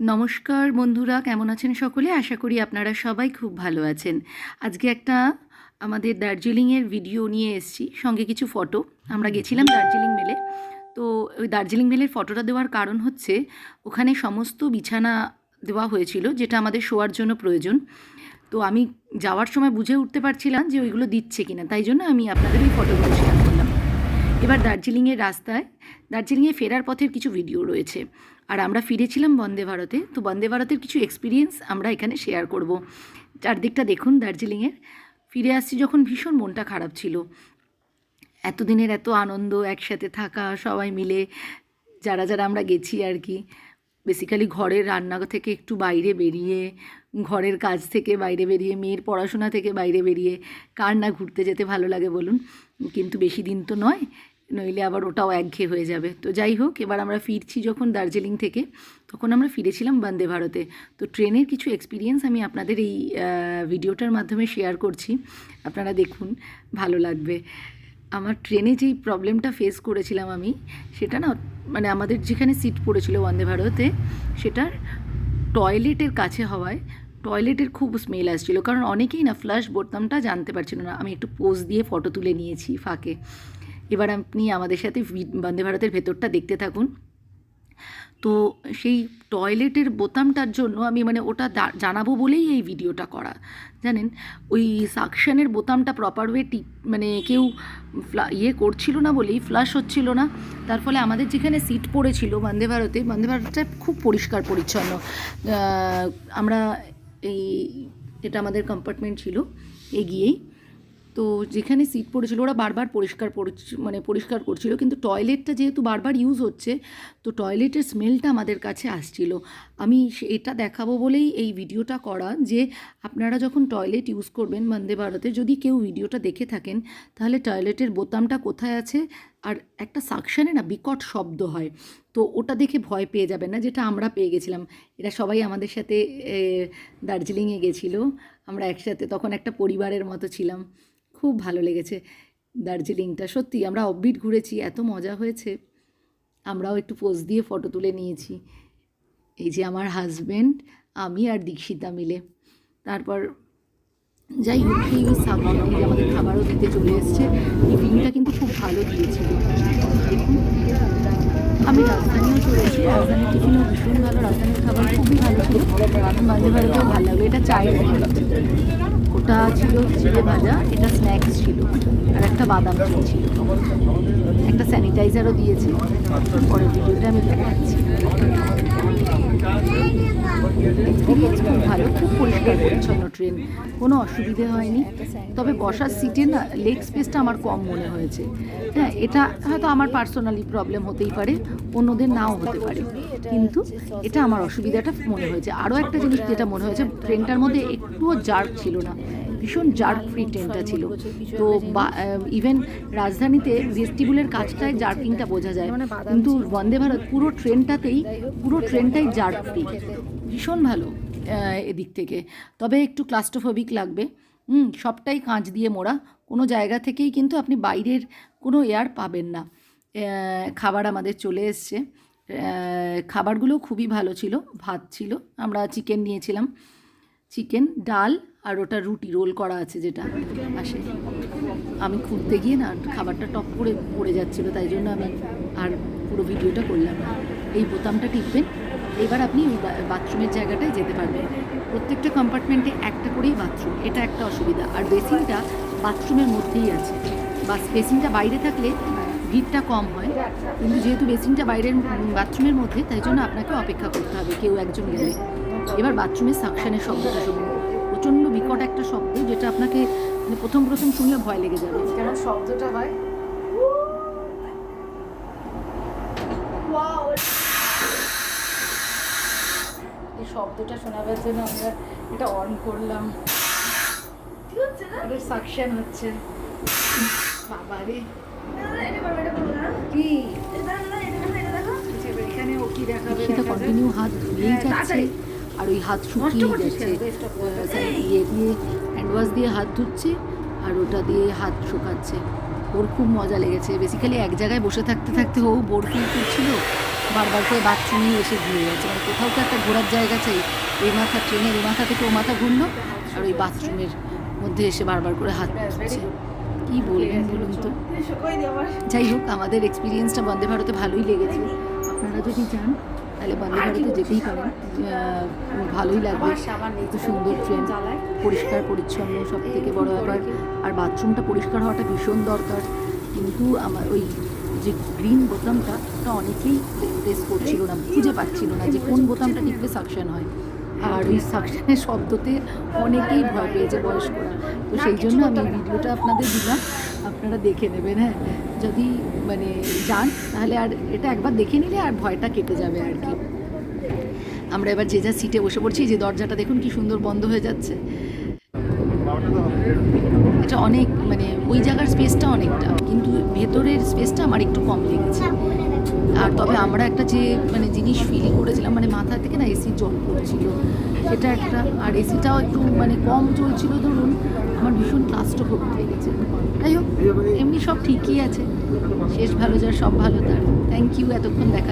নমস্কার বন্ধুরা, কেমন আছেন সকলে? আশা করি আপনারা সবাই খুব ভালো আছেন। আজকে একটা আমাদের দার্জিলিংয়ের ভিডিও নিয়ে এসেছি, সঙ্গে কিছু ফটো। আমরা গেছিলাম দার্জিলিং মেলে। তো ওই দার্জিলিং মেলের ফটোটা দেওয়ার কারণ হচ্ছে, ওখানে সমস্ত বিছানা দেওয়া হয়েছিল, যেটা আমাদের শোয়ার জন্য প্রয়োজন। তো আমি যাওয়ার সময় বুঝে উঠতে পারছিলাম যে ওইগুলো দিচ্ছে কিনা, তাই জন্য আমি আপনাদের ওই ফটোগুলো শেয়ার করলাম। এবার দার্জিলিংয়ের রাস্তায়, দার্জিলিংয়ে ফেরার পথের কিছু ভিডিও রয়েছে। আর আমরা ফিরেছিলাম বন্দে ভারতে। তো বন্দে ভারতের কিছু এক্সপিরিয়েন্স আমরা এখানে শেয়ার করব। চারদিকটা দেখুন দার্জিলিংয়ের ফিরে আসছি যখন ভীষণ মনটা খারাপ ছিল। এতদিনের এত আনন্দ, একসাথে থাকা, সবাই মিলে, যারা যারা আমরা গেছি আর কি। বেসিক্যালি ঘরের রান্না থেকে একটু বাইরে বেরিয়ে, ঘরের কাজ থেকে বাইরে বেরিয়ে, মেয়ের পড়াশোনা থেকে বাইরে বেরিয়ে, কার না ঘুরতে যেতে ভালো লাগে বলুন। কিন্তু বেশি দিন তো নয় নইলে আবার ওটাও একঘেয়ে হয়ে যাবে। তো যাই হোক, এবার আমরা ফিরছি যখন দার্জিলিং থেকে, তখন আমরা ফিরেছিলাম বন্দে ভারতে। তো ট্রেনের কিছু এক্সপিরিয়েন্স আমি আপনাদের এই ভিডিওটার মাধ্যমে শেয়ার করছি। আপনারা দেখুন, ভালো লাগবে। আমার ট্রেনে যেই প্রবলেমটা ফেস করেছিলাম আমি, সেটা না মানে আমাদের যেখানে সিট পড়েছিল বন্দে ভারতে, সেটার টয়লেটের কাছে হওয়ায় টয়লেটের খুব স্মেল আসছিল। কারণ অনেকেই না ফ্লাশ বোতামটা জানতে পারছিল না। আমি একটু পোজ দিয়ে ফটো তুলে নিয়েছি ফাঁকে। এবার আপনি আমাদের সাথে বন্দে ভারতের ভেতরটা দেখতে থাকুন। তো সেই টয়লেটের বোতামটার জন্য আমি মানে ওটা জানাব বলেই এই ভিডিওটা করা। জানেন? ওই সাকশানের বোতামটা প্রপার ওয়ে টিপ মানে কেউ ইয়ে করছিল না বলেই ফ্লাশ হচ্ছিল না। তার ফলে আমাদের যেখানে সিট পড়েছিল বন্দে ভারতে, বন্দে ভারতটা খুব পরিষ্কার পরিচ্ছন্ন। আমরা এই এটা আমাদের কম্পার্টমেন্ট ছিল, এগিয়েই তো যেখানে সিট পড়েছিল, ওরা বারবার পরিষ্কার মানে পরিষ্কার করছিল। কিন্তু টয়লেটটা যেহেতু বারবার ইউজ হচ্ছে, তো টয়লেটের স্মেলটা আমাদের কাছে আসছিল। আমি এটা দেখাবো বলেই এই ভিডিওটা করা যে, আপনারা যখন টয়লেট ইউজ করবেন বন্দে ভারতে, যদি কেউ ভিডিওটা দেখে থাকেন, তাহলে টয়লেটের বোতামটা কোথায় আছে? আর একটা সাকশানে না বিকট শব্দ হয়, তো ওটা দেখে ভয় পেয়ে যাবেন না, যেটা আমরা পেয়ে গেছিলাম। এরা সবাই আমাদের সাথে দার্জিলিংয়ে গেছিল, আমরা একসাথে, তখন একটা পরিবারের মতো ছিলাম। খুব ভালো লেগেছে দার্জিলিংটা। সত্যি আমরা অববিট ঘুরেছি, এত মজা হয়েছে। আমরাও একটু পোজ দিয়ে ফটো তুলে নিয়েছি। এই যে আমার হাজব্যান্ড আমি আর দীক্ষিতা মিলে। তারপর যাই হোক, এই আমাদের খাবারও দিতে চলে এসছে। টিফিনটা কিন্তু খুব ভালো দিয়েছিল। দেখুন। আমি রাজধানীও চলেছি। রাজধানীর টিফিনও ভীষণ ভালো রাজধানীর খাবার খুবই ভালো ছিল। মাঝে ভারতেও ভালো লাগে। এটা চায়ের ওটা ছিল চিড়ে ভাজা, এটা স্ন্যাক্স ছিল, আর একটা বাদাম ছিল। একটা স্যানিটাইজারও দিয়েছে। পরের ভিডিওটা আমি দেখাচ্ছি। খুব ভালো, খুব পরিষ্কার পরিচ্ছন্ন ট্রেন, কোনো অসুবিধে হয়নি। তবে বসার সিটে না লেগ স্পেসটা আমার কম মনে হয়েছে। হ্যাঁ এটা হয়তো আমার পার্সোনালি প্রবলেম হতেই পারে, অন্যদের নাও হতে পারে। কিন্তু এটা আমার অসুবিধাটা মনে হয়েছে। আরও একটা জিনিস যেটা মনে হয়েছে, ট্রেনটার মধ্যে একটুও জার্ক ছিল না। ভীষণ জার্ক ফ্রি ট্রেনটা ছিল। তো ইভেন রাজধানীতে ভেস্টিবুলের কাজটায় জার্কিংটা বোঝা যায়। কিন্তু বন্দে ভারত পুরো ট্রেনটাতেই, পুরো ট্রেনটাই জার্ক ফ্রি। ভীষণ ভালো এদিক থেকে। তবে একটু ক্লাস্টোফোবিক লাগবে। হুম, সবটাই কাঁচ দিয়ে মোড়া। কোনো জায়গা থেকেই কিন্তু আপনি বাইরের কোনো এয়ার পাবেন না। খাবার আমাদের চলে এসছে। খাবারগুলো খুবই ভালো ছিল। ভাত ছিল। আমরা চিকেন নিয়েছিলাম। চিকেন, ডাল আর ওটা রুটি, রোল করা আছে যেটা পাশে আমি খুঁজতে গিয়ে না খাবারটা টপ করে পড়ে যাচ্ছিল, তাই জন্য আমি আর পুরো ভিডিওটা করলাম না। এই বোতামটা টিপবেন, এবার আপনি ওই বাথরুমের জায়গাটায় যেতে পারবেন। প্রত্যেকটা কম্পার্টমেন্টে একটা করেই বাথরুম, এটা একটা অসুবিধা। আর বেসিনটা বাথরুমের মধ্যেই আছে। বা বেসিনটা বাইরে থাকলে ভিড়টা কম হয়। কিন্তু যেহেতু বেসিনটা বাইরের বাথরুমের মধ্যে, তাই জন্য আপনাকে অপেক্ষা করতে হবে, কেউ একজন গেলে। এবার বাথরুমের সাকশানের শব্দটা শুনুন। প্রচণ্ড বিকট একটা শব্দ যেটা আপনাকে মানে প্রথম প্রথম শুনলে ভয় লেগে যাবে। কেন শব্দটা হয়? এই শব্দটা শোনাবার জন্য আমরা এটা অন করলাম। এটা সাকশন হচ্ছে। বাবা রে কি? এখানে ও কি দেখাবে সেটা কন্টিনিউ হাত ধুয়েই যাচ্ছে। আর ওই হাত শুকিয়েই যাচ্ছে ইয়ে দিয়ে হ্যান্ড ওয়াশ দিয়ে হাত ধুচ্ছে আর ওটা দিয়ে হাত শুকাচ্ছে। ওর খুব মজা লেগেছে। বেসিক্যালি এক জায়গায় বসে থাকতে থাকতে ও বোর ফিল করছিল। বারবার করে বাথরুমেই এসে ঘুরে গেছে। মানে কোথাও তো একটা ঘোরার জায়গা চাই এই মাথা ট্রেনের এই মাথা থেকে ও মাথা ঘুরলো আর ওই বাথরুমের মধ্যে এসে বারবার করে হাত ধুচ্ছে। কী বলবেন বলুন তো? যাই হোক আমাদের এক্সপিরিয়েন্সটা বন্দে ভারতে ভালোই লেগেছে। আপনারা যদি যান তাহলে বন্দে ভারতে যেতেই পারেন। ভালোই লাগবে। এত সুন্দর ট্রেন পরিষ্কার পরিচ্ছন্ন সব থেকে বড় ব্যাপার। আর বাথরুমটা পরিষ্কার হওয়াটা ভীষণ দরকার। কিন্তু আমার ওই যে গ্রিন বোতামটা ওটা অনেকেই প্রেস করছিল না খুঁজে পাচ্ছিল না যে কোন বোতামটা টিপলে সাকশন হয়। আর ওই সাকশনের শব্দতে অনেকেই ভয় পেয়েছে বয়স্করা। তো সেই জন্য আমি ভিডিওটা আপনাদের দিলাম। আপনারা দেখে নেবেন হ্যাঁ। যদি মানে যান, তাহলে আর এটা একবার দেখে নিলে আর ভয়টা কেটে যাবে আর কি। আমরা এবার যে যা সিটে বসে পড়ছি, যে দরজাটা দেখুন কি সুন্দর বন্ধ হয়ে যাচ্ছে। এটা অনেক মানে ওই জায়গার স্পেসটা অনেকটা, কিন্তু ভেতরের স্পেসটা আমার একটু কম লেগেছে। আর তবে আমরা একটা যে মানে জিনিস ফিল করেছিলাম মানে মাথা থেকে না এসি জল পড়ছিল। সেটা একটা, আর এসিটাও একটু মানে কম চলছিল ধরুন। আমার ভীষণ ক্লাস্ট হয়ে গেছে যাই হোক এমনি সব ঠিকই আছে। শেষ ভালো যার সব ভালো তার। থ্যাংক ইউ এতক্ষণ দেখা